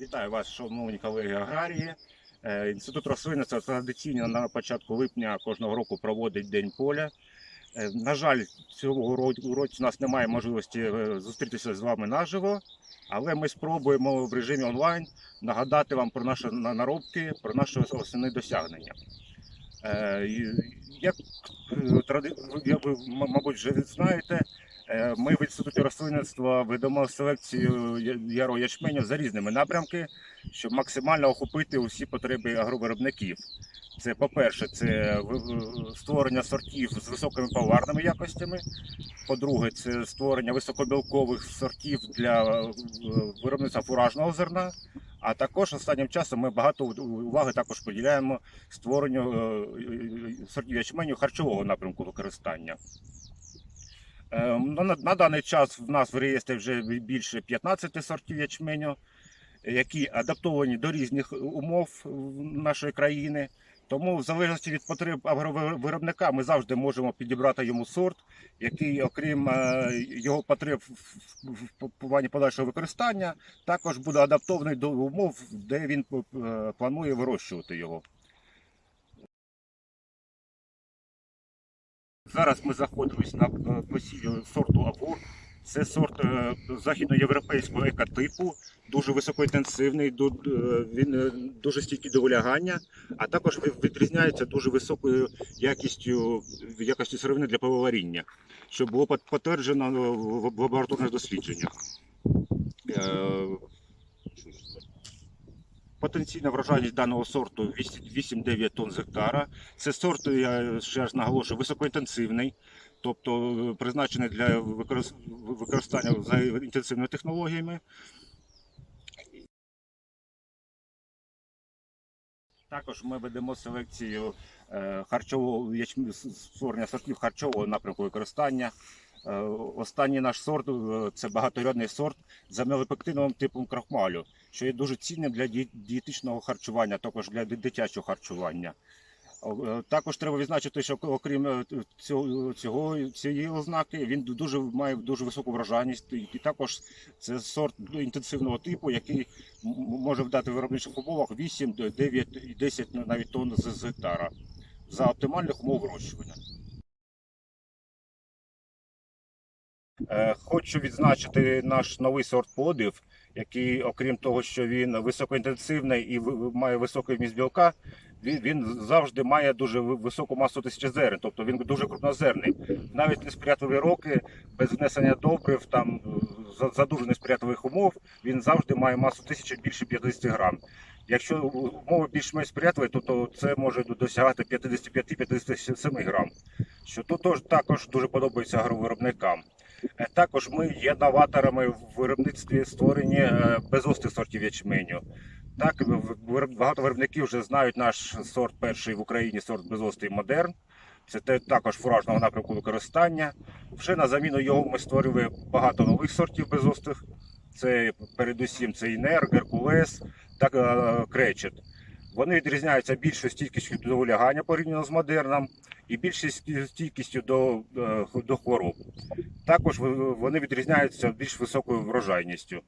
Вітаю вас, шановні колеги аграрії. Е, Інститут рослинництва традиційно на початку липня кожного року проводить День поля. Е, На жаль, цього ро- році у нас немає можливості е, зустрітися з вами наживо, але ми спробуємо в режимі онлайн нагадати вам про наші наробки, про наші основні досягнення. Як, ви, мабуть, вже знаєте, Ми в інституті рослинництва ведемо селекцію я- ярого ячменю за різними напрямки, щоб максимально охопити усі потреби агровиробників. Це, по-перше, це створення сортів з високими поварними якостями. По-друге, це створення високобілкових сортів для е, виробництва фуражного зерна. А також останнім часом ми багато уваги також приділяємо створенню е, е, сортів ячменю харчового напрямку використання. Е, На, на, даний час в нас в реєстрі вже більше 15 сортів ячменю, які адаптовані до різних умов нашої країни. Тому, в залежності від потреб агровиробника, ми завжди можемо підібрати йому сорт, який, окрім е, його потреб в плані подальшого використання, також буде адаптований до умов, де він е, планує вирощувати його. Зараз ми знаходимося на е, посіві сорту Авур. Це сорт е, західноєвропейського екотипу, дуже високоінтенсивний, е, він дуже стійкий до вилягання, а також відрізняється дуже високою якістю якості сировини для пивоваріння, що було підтверджено в лабораторних дослідженнях. Потенційна врожайність даного сорту 8-9 тонн з гектара. Це сорт, я ще раз наголошую, високоінтенсивний, тобто е, призначений для використання за інтенсивними технологіями. Також ми ведемо селекцію е, харчового створення сортів харчового напрямку використання. Е, Останній наш сорт е, це багаторядний сорт з амілопектиновим типом крахмалю, що є дуже цінним для дієтичного харчування, також для дитячого харчування. Е, Також треба відзначити, що окрім цього, цієї ознаки, він дуже має дуже високу врожайність, і також це сорт інтенсивного типу, який може вдати в виробничих умовах 8, 9 і 10 навіть тонн з гектара за оптимальних умов вирощування. Хочу відзначити наш новий сорт подив, який, окрім того, що він високоінтенсивний і має високий вміст білка, він, він завжди має дуже високу масу тисячезерен, тобто він дуже крупнозерний. Навіть несприятливі роки, без внесення добрив, там е, за, за дуже несприятливих умов, він завжди має масу тисячі більше 50 грам. Якщо умови більш-менш сприятливі, то, то це може досягати 55-57 грам, що тут також дуже подобається агровиробникам. Е, Також ми є новаторами в виробництві створення е, безостих сортів ячменю. Так, багато виробників вже знають наш сорт перший в Україні, сорт безостий модерн. Це також фуражного напрямку використання. Вже на заміну його ми створили багато нових сортів безостих. Це передусім це Інер, Геркулес та е, Кречет. Вони відрізняються більшою стійкістю до улягання порівняно з модерном і більшою стійкістю до, е, до хвороб. Також вони відрізняються більш високою врожайністю.